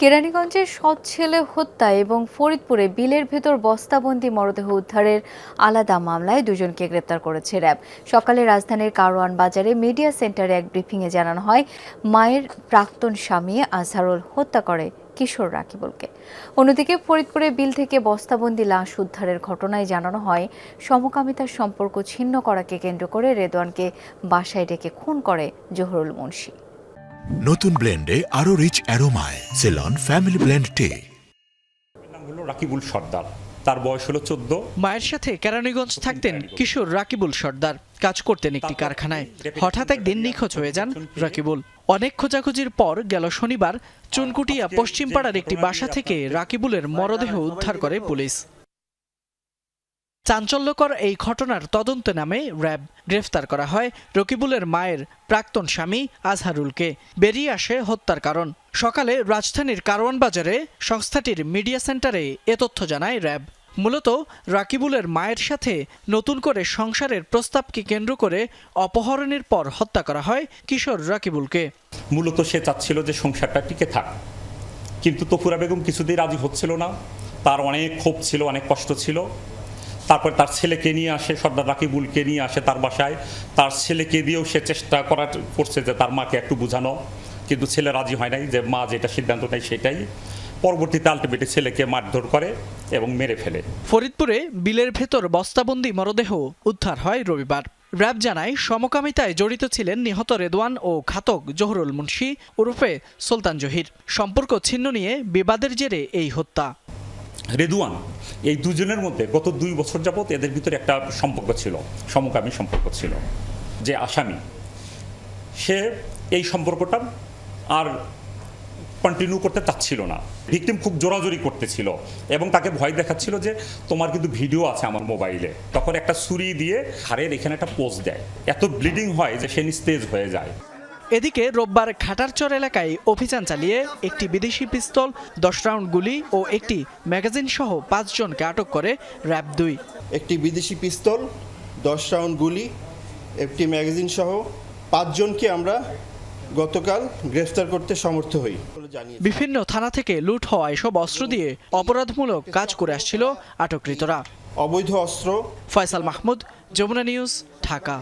কেরানীগঞ্জের সৎ ছেলে হত্যা এবং ফরিদপুরে বিলের ভেতর বস্তাবন্দি মরদেহ উদ্ধারের আলাদা মামলায় দুজনকে গ্রেপ্তার করেছে র্যাব। সকালে রাজধানীর কারওয়ান বাজারে মিডিয়া সেন্টারে এক ব্রিফিংয়ে জানানো হয়, মায়ের প্রাক্তন স্বামী আজহারুল হত্যা করে কিশোর রাকিবুলকে। অন্যদিকে ফরিদপুরে বিল থেকে বস্তাবন্দি লাশ উদ্ধারের ঘটনায় জানানো হয়, সমকামিতার সম্পর্ক ছিন্ন করাকে কেন্দ্র করে রেদওয়ানকে বাসায় ডেকে খুন করে জহুরুল মুন্সি। নতুন ব্লেন্ডে আরও রিচ অ্যারোমায় সেলন ফ্যামিলি ব্লেন্ড টে নাম হলো রাকিবুল সর্দার। তার বয়স হলো চোদ্দ। মায়ের সাথে কেরানীগঞ্জ থাকতেন কিশোর রাকিবুল সর্দার। কাজ করতেন একটি কারখানায়। হঠাৎ একদিন নিখোঁজ হয়ে যান রাকিবুল। অনেক খোঁজাখুঁজির পর গেল শনিবার চুনকুটিয়া পশ্চিমপাড়ার একটি বাসা থেকে রাকিবুলের মরদেহ উদ্ধার করে পুলিশ। চাঞ্চল্যকর এই ঘটনার তদন্তে নামে র্যাব গ্রেফতার করা হয় রকিবুলের মায়ের প্রাক্তন স্বামী আজহারুলকে। বেরিয়ে আসে হত্যার কারণ। সকালে রাজধানীর কারওয়ান বাজারে সংস্থাটির মিডিয়া সেন্টারে এ তথ্য জানায় র্যাব। মূলত রাকিবুলের মায়ের সাথে নতুন করে সংসারের প্রস্তাবকে কেন্দ্র করে অপহরণের পর হত্যা করা হয় কিশোর রাকিবুলকে। মূলত সে চাচ্ছিল যে সংসারটা টিকে থাক। কিন্তু তফুরা বেগম কিছুতেই রাজি হচ্ছিল না। তার অনেক ক্ষোভ ছিল, অনেক কষ্ট ছিল। তারপর তার ছেলেকে নিয়ে আসে, সর্দার রাকিবুলকে নিয়ে আসে তার বাসায়। তার ছেলেকে দিয়েও সে চেষ্টা করার করছে যে তার মাকে একটু বোঝানো। কিন্তু ছেলে রাজি হয় নাই যে মা যেটা সিদ্ধান্ত নেয় সেটাই। পরবর্তীতে আলটিমেটলি ছেলেকে মারধর করে এবং মেরে ফেলে। ফরিদপুরে বিলের ভেতর বস্তাবন্দি মরদেহ উদ্ধার হয় রবিবার। র্যাব জানায়, সমকামিতায় জড়িত ছিলেন নিহত রেদওয়ান ও ঘাতক জহুরুল মুন্সি ওরফে সুলতান জহির। সম্পর্ক ছিন্ন নিয়ে বিবাদের জেরে এই হত্যা। রেদুয়ান, এই দুজনের মধ্যে গত দুই বছর যাবৎ এদের ভিতরে একটা সম্পর্ক ছিল, সমকামী সম্পর্ক ছিল, যে আসামি। সে এই সম্পর্কটা আর কন্টিনিউ করতে চাচ্ছিল না। ভিকটিম খুব জোরাজোরি করতেছিল এবং তাকে ভয় দেখাচ্ছিল যে তোমার কিন্তু ভিডিও আছে আমার মোবাইলে। তখন একটা ছুরি দিয়ে হাড়ের এখানে একটা পোজ দেয়। এত ব্লিডিং হয় যে সে নিস্তেজ হয়ে যায়। এদিকে রোববার খাটারচর এলাকায় অভিযান চালিয়ে একটি বিদেশি পিস্তল দশ রাউন্ড গুলি ও একটি ম্যাগাজিন সহ পাঁচজনকে আটক করে র্যাব দুই। একটি বিদেশি পিস্তল দশ রাউন্ড গুলি একটি ম্যাগাজিন সহ পাঁচজনকে আমরা গতকাল গ্রেফতার করতে সমর্থ হই। বিভিন্ন থানা থেকে লুট হওয়া এসব অস্ত্র দিয়ে অপরাধমূলক কাজ করে আসছিল আটককৃতরা। অবৈধ অস্ত্র ফয়সাল মাহমুদ যমুনা নিউজ ঢাকা।